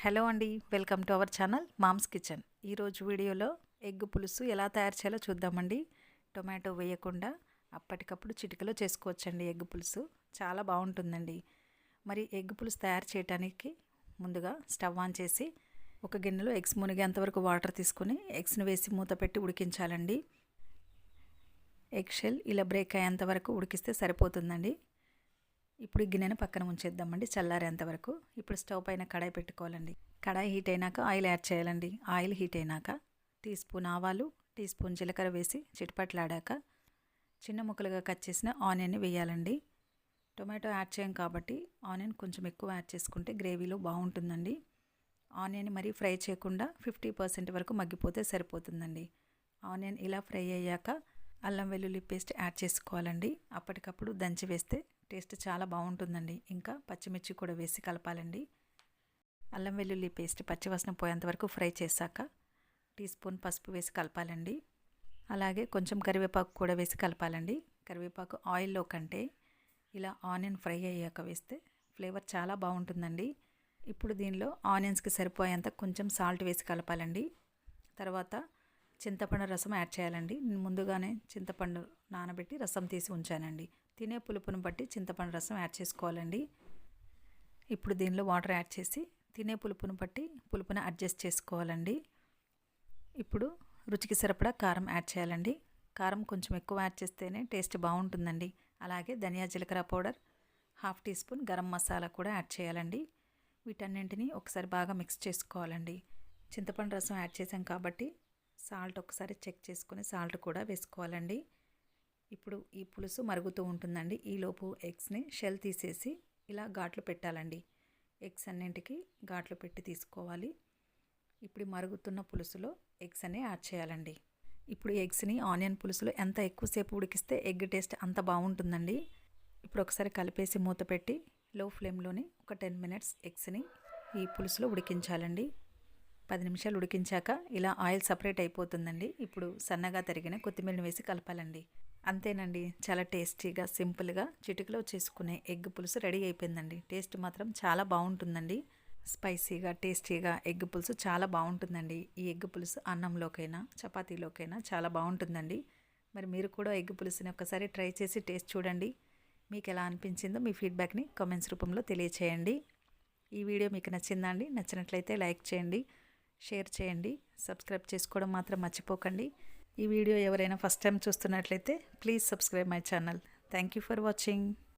Hello అండి welcome to our channel Mom's Kitchen. ఈరోజు వీడియోలో ఎగ్ పులుసు ఎలా తయారు చేయాలో చూద్దామండి. టొమాటో వేయకుండా అప్పటికప్పుడు చిటికలో చేసుకోవచ్చండి ఎగ్ పులుసు. చాలా బాగుంటుందండి. మరి ఎగ్ పులుసు తయారు చేయడానికి ముందుగా స్టవ్ ఆన్ చేసి ఒక గిన్నెలో ఎగ్స్ మునిగేంతవరకు వాటర్ తీసుకొని ఎగ్స్ని వేసి మూత పెట్టి ఉడికించాలండి. ఎగ్ షెల్ ఇలా బ్రేక్ అయ్యేంత వరకు ఉడికిస్తే సరిపోతుందండి. ఇప్పుడు ఈ గిన్నెను పక్కన ఉంచేద్దామండి చల్లారేంత వరకు. ఇప్పుడు స్టవ్ పైన కడాయి పెట్టుకోవాలండి. కడాయి హీట్ అయినాక ఆయిల్ యాడ్ చేయాలండి. ఆయిల్ హీట్ అయినాక టీ స్పూన్ ఆవాలు టీ స్పూన్ జీలకర్ర వేసి చిటిపట్లాడాక చిన్న ముక్కలుగా కట్ చేసిన ఆనియన్ని వేయాలండి. టొమాటో యాడ్ చేయం కాబట్టి ఆనియన్ కొంచెం ఎక్కువ యాడ్ చేసుకుంటే గ్రేవీలో బాగుంటుందండి. ఆనియన్ మరీ ఫ్రై చేయకుండా ఫిఫ్టీ పర్సెంట్ వరకు మగ్గిపోతే సరిపోతుందండి. ఆనియన్ ఇలా ఫ్రై అయ్యాక అల్లం వెల్లుల్లి పేస్ట్ యాడ్ చేసుకోవాలండి. అప్పటికప్పుడు దంచి వేస్తే టేస్ట్ చాలా బాగుంటుందండి. ఇంకా పచ్చిమిర్చి కూడా వేసి కలపాలండి. అల్లం వెల్లుల్లి పేస్ట్ పచ్చివాసన పోయేంత వరకు ఫ్రై చేశాక టీ స్పూన్ పసుపు వేసి కలపాలండి. అలాగే కొంచెం కరివేపాకు కూడా వేసి కలపాలండి. కరివేపాకు ఆయిల్లో కంటే ఇలా ఆనియన్ ఫ్రై అయ్యాక వేస్తే ఫ్లేవర్ చాలా బాగుంటుందండి. ఇప్పుడు దీనిలో ఆనియన్స్కి సరిపోయేంత కొంచెం సాల్ట్ వేసి కలపాలండి. తర్వాత చింతపండు రసం యాడ్ చేయాలండి. నేను ముందుగానే చింతపండు నానబెట్టి రసం తీసి ఉంచానండి. తినే పులుపును బట్టి చింతపండు రసం యాడ్ చేసుకోవాలండి. ఇప్పుడు దీనిలో వాటర్ యాడ్ చేసి తినే పులుపును బట్టి పులుపును అడ్జస్ట్ చేసుకోవాలండి. ఇప్పుడు రుచికి సరిపడా కారం యాడ్ చేయాలండి. కారం కొంచెం ఎక్కువ యాడ్ చేస్తేనే టేస్ట్ బాగుంటుందండి. అలాగే ధనియా జీలకర్ర powder half teaspoon garam masala కూడా యాడ్ చేయాలండి. వీటన్నింటినీ ఒకసారి బాగా మిక్స్ చేసుకోవాలండి. చింతపండు రసం యాడ్ చేసాం కాబట్టి సాల్ట్ ఒకసారి చెక్ చేసుకొని సాల్ట్ కూడా వేసుకోవాలండి. ఇప్పుడు ఈ పులుసు మరుగుతూ ఉంటుందండి. ఈలోపు ఎగ్స్ని షెల్ తీసేసి ఇలా ఘాట్లు పెట్టాలండి. ఎగ్స్ అన్నింటికి ఘాట్లు పెట్టి తీసుకోవాలి. ఇప్పుడు మరుగుతున్న పులుసులో ఎగ్స్ అనే యాడ్ చేయాలండి. ఇప్పుడు ఎగ్స్ని ఆనియన్ పులుసులో ఎంత ఎక్కువసేపు ఉడికిస్తే ఎగ్ టేస్ట్ అంత బాగుంటుందండి. ఇప్పుడు ఒకసారి కలిపేసి మూత పెట్టి లో ఫ్లేమ్లోని ఒక టెన్ మినిట్స్ ఎగ్స్ని ఈ పులుసులో ఉడికించాలండి. పది నిమిషాలు ఉడికించాక ఇలా ఆయిల్ సపరేట్ అయిపోతుందండి. ఇప్పుడు సన్నగా తరిగిన కొత్తిమీరని వేసి కలపాలండి. అంతేనండి చాలా టేస్టీగా సింపుల్గా చిటికలో చేసుకునే ఎగ్ పులుసు రెడీ అయిపోయిందండి. టేస్ట్ మాత్రం చాలా బాగుంటుందండి. స్పైసీగా టేస్టీగా ఎగ్ పులుసు చాలా బాగుంటుందండి. ఈ ఎగ్ పులుసు అన్నంలోకైనా చపాతీలోకైనా చాలా బాగుంటుందండి. మరి మీరు కూడా ఎగ్ పులుసుని ఒకసారి ట్రై చేసి టేస్ట్ చూడండి. మీకు ఎలా అనిపించిందో మీ ఫీడ్బ్యాక్ని కామెంట్స్ రూపంలో తెలియచేయండి. ఈ వీడియో మీకు నచ్చిందా అండి? నచ్చినట్లయితే లైక్ చేయండి. షేర్ చేయండి సబ్స్క్రైబ్ చేసుకోవడం మాత్రం మర్చిపోకండి. ఈ వీడియో ఎవరైనా ఫస్ట్ టైం చూస్తున్నట్లయితే please subscribe my channel. Thank you for watching.